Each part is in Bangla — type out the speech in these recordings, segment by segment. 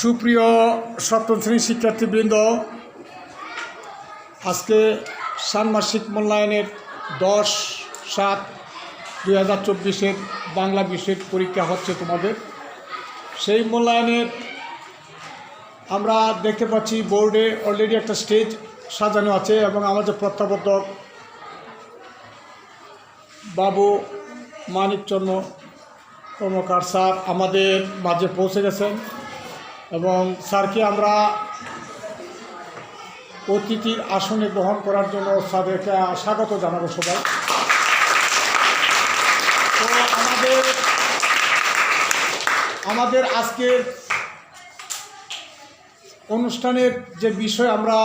সুপ্রিয় সপ্তম শ্রেণির শিক্ষার্থীবৃন্দ, আজকে ষান্মাসিক মূল্যায়নের দশ সাত দুই হাজার চব্বিশের বাংলা বিষয়ের পরীক্ষা হচ্ছে তোমাদের। সেই মূল্যায়নের আমরা দেখতে পাচ্ছি বোর্ডে অলরেডি একটা স্টেজ সাজানো আছে এবং আমাদের প্রত্যাবর্তক বাবু মানিকচন্দ্র কর্মকার স্যার আমাদের মাঝে পৌঁছে গেছেন। এবং স্যারকে আমরা অতিথির আসনে গ্রহণ করার জন্য স্যারকে স্বাগত জানাব সবাই। তো আমাদের আমাদের আজকের অনুষ্ঠানের যে বিষয় আমরা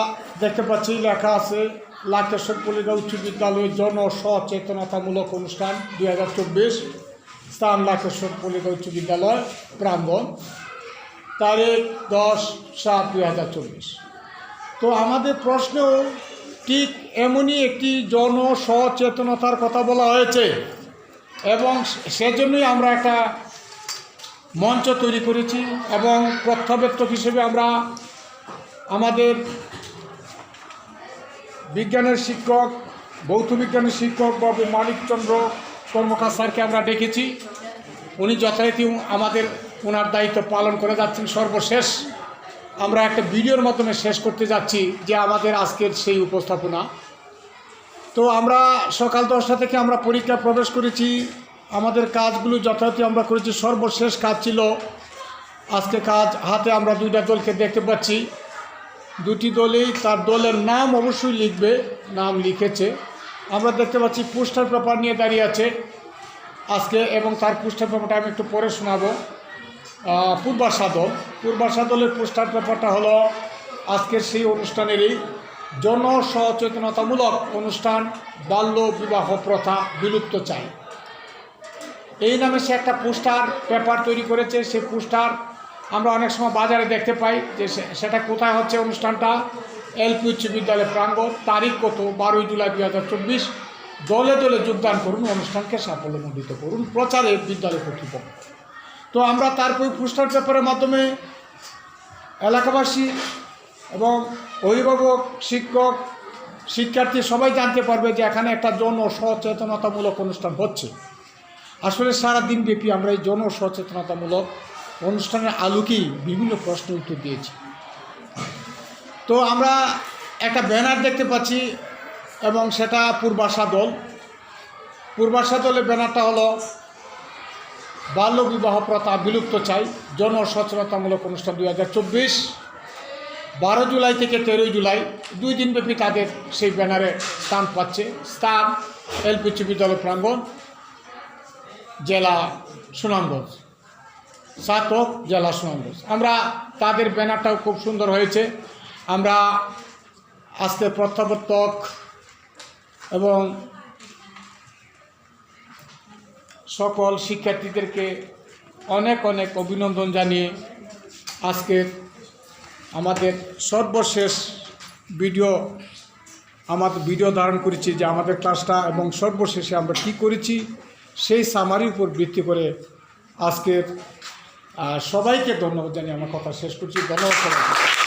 দেখতে পাচ্ছি, লেখা আছে, লাকেশ্বর পল্লিকা উচ্চ বিদ্যালয়ের জন সচেতনতামূলক অনুষ্ঠান দুই হাজার চব্বিশ, স্থান লাকেশ্বর পল্লিকা উচ্চ বিদ্যালয় প্রাঙ্গণ। তারিখ দশ সাত দুই হাজার চব্বিশ। তো আমাদের প্রশ্নেও ঠিক এমনই একটি জন সচেতনতার কথা বলা হয়েছে এবং সেজন্যই আমরা একটা মঞ্চ তৈরি করেছি এবং প্রত্যাবর্তক হিসেবে আমরা আমাদের বিজ্ঞানের শিক্ষক, ভৌত বিজ্ঞানের শিক্ষক বাবু মানিকচন্দ্র কর্মকার স্যারকে আমরা ডেকেছি। উনি যথারীতি আমাদের ওনার দায়িত্ব পালন করে যাচ্ছেন সর্বশেষ। আমরা একটা ভিডিওর মাধ্যমে শেষ করতে যাচ্ছি যে আমাদের আজকের সেই উপস্থাপনা। তো আমরা সকাল দশটা থেকে আমরা পরীক্ষা প্রবেশ করেছি। আমাদের কাজগুলো যথারীতি আমরা করেছি। সর্বশেষ কাজ ছিল, আজকে কাজ হাতে আমরা দুইটা দলকে দেখতে পাচ্ছি। দুটি দলেই তার দলের নাম অবশ্যই লিখবে, নাম লিখেছে। আমরা দেখতে পাচ্ছি পোস্টার পেপার নিয়ে দাঁড়িয়ে আছে। আজকে এবং তার পোস্টার পেপারটা আমি একটু পরে শোনাবো। আহ, পূর্বাশা দল পূর্বাশা দলের পোস্টার পেপারটা হলো আজকের সেই অনুষ্ঠানেরই জন সচেতনতামূলক অনুষ্ঠান বাল্য বিবাহ প্রথা বিলুপ্ত চাই এই নামে সে একটা পোস্টার পেপার তৈরি করেছে। সেই পোস্টার আমরা অনেক সময় বাজারে দেখতে পাই যে সে- সেটা কোথায় হচ্ছে অনুষ্ঠানটা? এলপি উচ্চ বিদ্যালয় প্রাঙ্গণ। তারিখ কত? বারোই জুলাই দুই হাজার চব্বিশ। দলে দলে যোগদান করুন অনুষ্ঠানকে সাফল্যমণ্ডিত করুন প্রচারে বিদ্যালয় কর্তৃপক্ষ। তো আমরা তারপর পোস্টার পেপারের মাধ্যমে এলাকাবাসী এবং অভিভাবক, শিক্ষক, শিক্ষার্থী সবাই জানতে পারবে যে এখানে একটা জন সচেতনতামূলক অনুষ্ঠান হচ্ছে। আসলে সারা দিনব্যাপী আমরা এই জন সচেতনতামূলক অনুষ্ঠানের আলোকেই বিভিন্ন প্রশ্ন উত্তর দিয়েছি। তো আমরা একটা ব্যানার দেখতে পাচ্ছি এবং সেটা পূর্বাশা দল। পূর্বাশা দলের ব্যানারটা হলো বাল্য বিবাহ প্রথা বিলুপ্ত চাই। জন সচেতনতামূলক অনুষ্ঠান দুই হাজার চব্বিশ। বারো জুলাই থেকে তেরোই জুলাই, দুই দিনব্যাপী তাদের সেই ব্যানারে স্থান পাচ্ছে? স্থান, এলপি উচ্চ বিদ্যালয় প্রাঙ্গণ, জেলা সুনামগঞ্জ। সাতক জেলা সুনামগঞ্জ। আমরা তাদের ব্যানারটাও খুব সুন্দর হয়েছে। আমরা আজকে প্রত্যাবর্তক এবং সকল শিক্ষার্থীদেরকে অনেক অনেক অভিনন্দন জানিয়ে আজকের আমাদের সর্বশেষ ভিডিও, আমাদের ভিডিও ধারণ করেছি যে আমাদের ক্লাসটা এবং সর্বশেষে আমরা কী করেছি সেই সামারির উপর ভিত্তি করে আজকের সবাইকে ধন্যবাদ জানিয়ে আমার কথা শেষ করছি। ধন্যবাদ সবাইকে।